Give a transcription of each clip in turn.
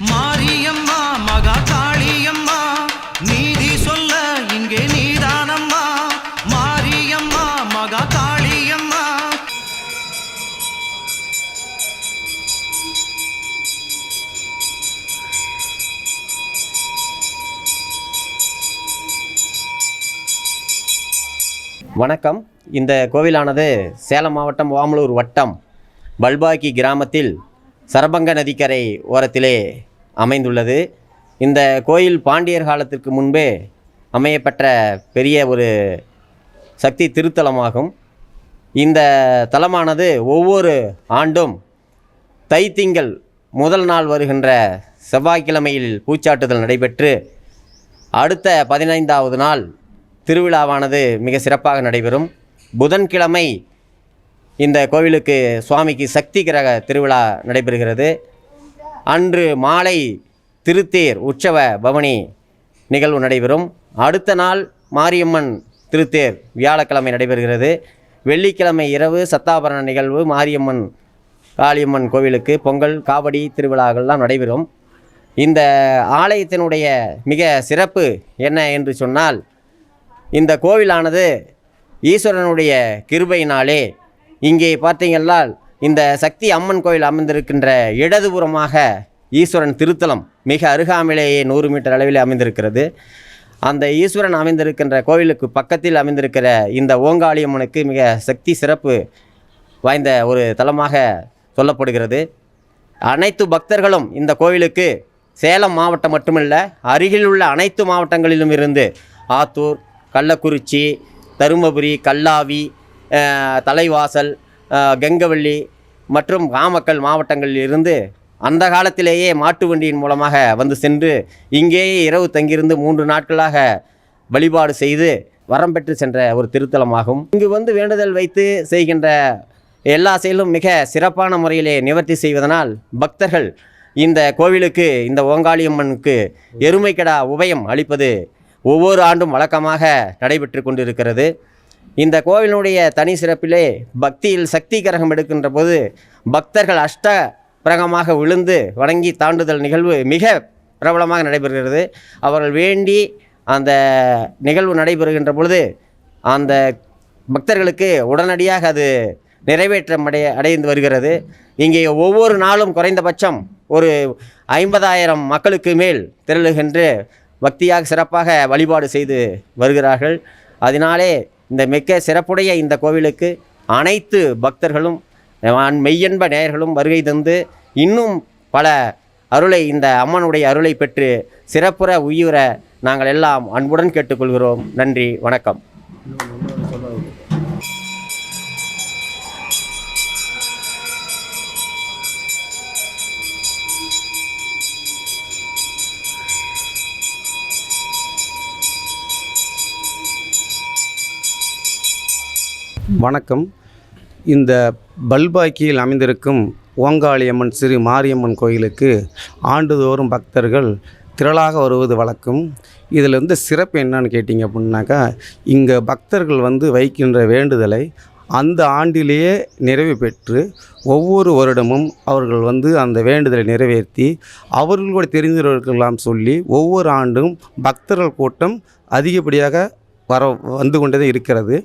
மாரியம்மா மகா காளியம்மா நீதி சொல்ல இங்கே நீதானம்மா. மாரியம்மா மகா காளியம்மா. வணக்கம். இந்த கோவிலானது சேலம் மாவட்டம் ஓமலூர் வட்டம் பல்பாக்கி கிராமத்தில் சரபங்க நதிக்கரை ஓரத்திலே அமைந்துள்ளது. இந்த கோயில் பாண்டியர் காலத்திற்கு முன்பே அமையப்பெற்ற பெரிய ஒரு சக்தி திருத்தலமாகும். இந்த தலமானது ஒவ்வொரு ஆண்டும் தைத்திங்கள் முதல் நாள் வருகின்ற செவ்வாய்க்கிழமையில் பூச்சாட்டுதல் நடைபெற்று அடுத்த பதினைந்தாவது நாள் திருவிழாவானது மிக சிறப்பாக நடைபெறும். புதன்கிழமை இந்த கோவிலுக்கு சுவாமிக்கு சக்தி கிரக திருவிழா நடைபெறுகிறது. அன்று மாலை திருத்தேர் உற்சவ பவனி நிகழ்வு நடைபெறும். அடுத்த நாள் மாரியம்மன் திருத்தேர் வியாழக்கிழமை நடைபெறுகிறது. வெள்ளிக்கிழமை இரவு சத்தாபரண நிகழ்வு மாரியம்மன் காளியம்மன் கோவிலுக்கு பொங்கல் காவடி திருவிழாக்கள்லாம் நடைபெறும். இந்த ஆலயத்தினுடைய மிக சிறப்பு என்ன என்று சொன்னால் இந்த கோவிலானது ஈஸ்வரனுடைய கிருபையினாலே இங்கே பார்த்தீங்கன்னா இந்த சக்தி அம்மன் கோயில் அமைந்திருக்கின்ற இடதுபுறமாக ஈஸ்வரன் திருத்தலம் மிக அருகாமையிலேயே நூறு மீட்டர் அளவில் அமைந்திருக்கிறது. அந்த ஈஸ்வரன் அமைந்திருக்கின்ற கோவிலுக்கு பக்கத்தில் அமைந்திருக்கிற இந்த ஓங்காளியம்மனுக்கு மிக சக்தி சிறப்பு வாய்ந்த ஒரு தலமாக சொல்லப்படுகிறது. அனைத்து பக்தர்களும் இந்த கோவிலுக்கு சேலம் மாவட்டம் மட்டுமல்ல அருகில் உள்ள அனைத்து மாவட்டங்களிலும் இருந்து ஆத்தூர் கள்ளக்குறிச்சி தருமபுரி கல்லாவி தலைவாசல் கெங்கவள்ளி மற்றும் நாமக்கல் மாவட்டங்களில் இருந்து அந்த காலத்திலேயே மாட்டு வண்டியின் மூலமாக வந்து சென்று இங்கேயே இரவு தங்கியிருந்து மூன்று நாட்களாக வழிபாடு செய்து வரம் பெற்று சென்ற ஒரு திருத்தலமாகும். இங்கு வந்து வேண்டுதல் வைத்து செய்கின்ற எல்லா செயலும் மிக சிறப்பான முறையிலே நிவர்த்தி செய்வதனால் பக்தர்கள் இந்த கோவிலுக்கு இந்த ஓங்காளியம்மனுக்கு எருமைக்கடா உபயம் அளிப்பது ஒவ்வொரு ஆண்டும் வழக்கமாக நடைபெற்று கொண்டிருக்கிறது. இந்த கோவிலுடைய தனி சிறப்பிலே பக்தியில் சக்தி கரகம் எடுக்கின்ற போது பக்தர்கள் அஷ்ட பிரகமாக விழுந்து வணங்கி தாண்டுதல் நிகழ்வு மிக பிரபலமாக நடைபெறுகிறது. அவர்கள் வேண்டி அந்த நிகழ்வு நடைபெறுகின்ற பொழுது அந்த பக்தர்களுக்கு உடனடியாக அது நிறைவேற்றம் அடைய அடைந்து வருகிறது. இங்கே ஒவ்வொரு நாளும் குறைந்தபட்சம் ஒரு ஐம்பதாயிரம் மக்களுக்கு மேல் திரளுகின்ற பக்தியாக சிறப்பாக வழிபாடு செய்து வருகிறார்கள். அதனாலே இந்த மிக்க சிறப்புடைய இந்த கோவிலுக்கு அனைத்து பக்தர்களும் மெய்யன்ப நேயர்களும் வருகை தந்து இன்னும் பல அருளை இந்த அம்மனுடைய அருளை பெற்று சிறப்புற உயிர நாங்கள் எல்லாம் அன்புடன் கேட்டுக்கொள்கிறோம். நன்றி வணக்கம். வணக்கம். இந்த பல்பாக்கியில் அமைந்திருக்கும் ஓங்காளியம்மன் சிறு மாரியம்மன் கோயிலுக்கு ஆண்டுதோறும் பக்தர்கள் திரளாக வருவது வழக்கம். இதில் வந்து சிறப்பு என்னன்னு கேட்டிங்க அப்படின்னாக்கா இங்கே பக்தர்கள் வந்து வைக்கின்ற வேண்டுதலை அந்த ஆண்டிலேயே நிறைவு பெற்று ஒவ்வொரு வருடமும் அவர்கள் வந்து அந்த வேண்டுதலை நிறைவேற்றி அவர்களோட தெரிந்தவர்களெல்லாம் சொல்லி ஒவ்வொரு ஆண்டும் பக்தர்கள் கூட்டம் அதிகப்படியாக வர வந்து கொண்டே இருக்கிறது.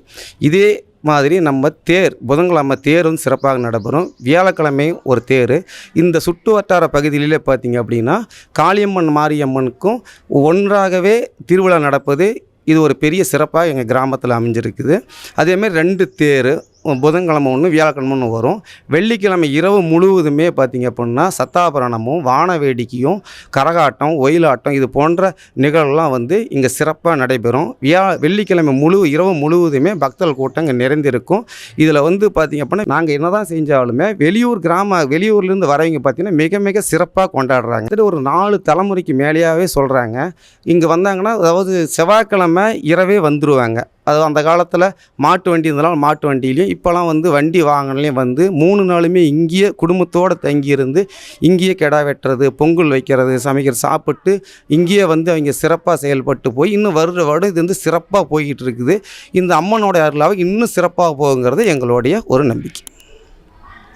இதே மாதிரி நம்ம தேர் புதன்கிழமை தேரும் சிறப்பாக நடைபெறும். வியாழக்கிழமை ஒரு தேர். இந்த சுற்று வட்டார பகுதியிலே பார்த்தீங்க அப்படின்னா காளியம்மன் மாரியம்மனுக்கும் ஒன்றாகவே திருவிழா நடப்பது இது ஒரு பெரிய சிறப்பாக எங்கள் கிராமத்தில் அமைஞ்சிருக்குது. அதேமாதிரி ரெண்டு தேர் புதன்கிழமை ஒன்று வியாழக்கிழமை ஒன்று வரும். வெள்ளிக்கிழமை இரவு முழுவதுமே பார்த்திங்க அப்படின்னா சத்தாபரணமும் வான வேடிக்கையும் கரகாட்டம் ஒயிலாட்டம் இது போன்ற நிகழ்வுலாம் வந்து இங்கே சிறப்பாக நடைபெறும். வியா வெள்ளிக்கிழமை முழு இரவு முழுவதுமே பக்தர்கள் கூட்டம் இங்கே நிறைந்திருக்கும். இதில் வந்து பார்த்திங்க அப்படின்னா நாங்கள் என்ன தான் செஞ்சாலுமே வெளியூர் கிராம வெளியூர்லேருந்து வரவங்க பார்த்திங்கன்னா மிக மிக சிறப்பாக கொண்டாடுறாங்க. கிட்டத்தட்ட ஒரு நாலு தலைமுறைக்கு மேலேயாவே சொல்கிறாங்க இங்கே வந்தாங்கன்னா அதாவது செவ்வாய்க்கிழமை இரவே வந்துடுவாங்க அது அந்த காலத்தில் மாட்டு வண்டி இருந்தாலும் மாட்டு வண்டியிலையும் இப்போலாம் வந்து வண்டி வாங்கினாலையும் வந்து மூணு நாளுமே இங்கேயே குடும்பத்தோடு தங்கியிருந்து இங்கேயே கிடா வெட்டுறது பொங்கல் வைக்கிறது சமைக்கிற சாப்பிட்டு இங்கேயே வந்து அவங்க சிறப்பாக செயல்பட்டு போய் இன்னும் வருட வருடம் இது வந்து சிறப்பாக போய்கிட்டு இருக்குது. இந்த அம்மனோட அருளாக இன்னும் சிறப்பாக போகுங்கிறது எங்களுடைய ஒரு நம்பிக்கை.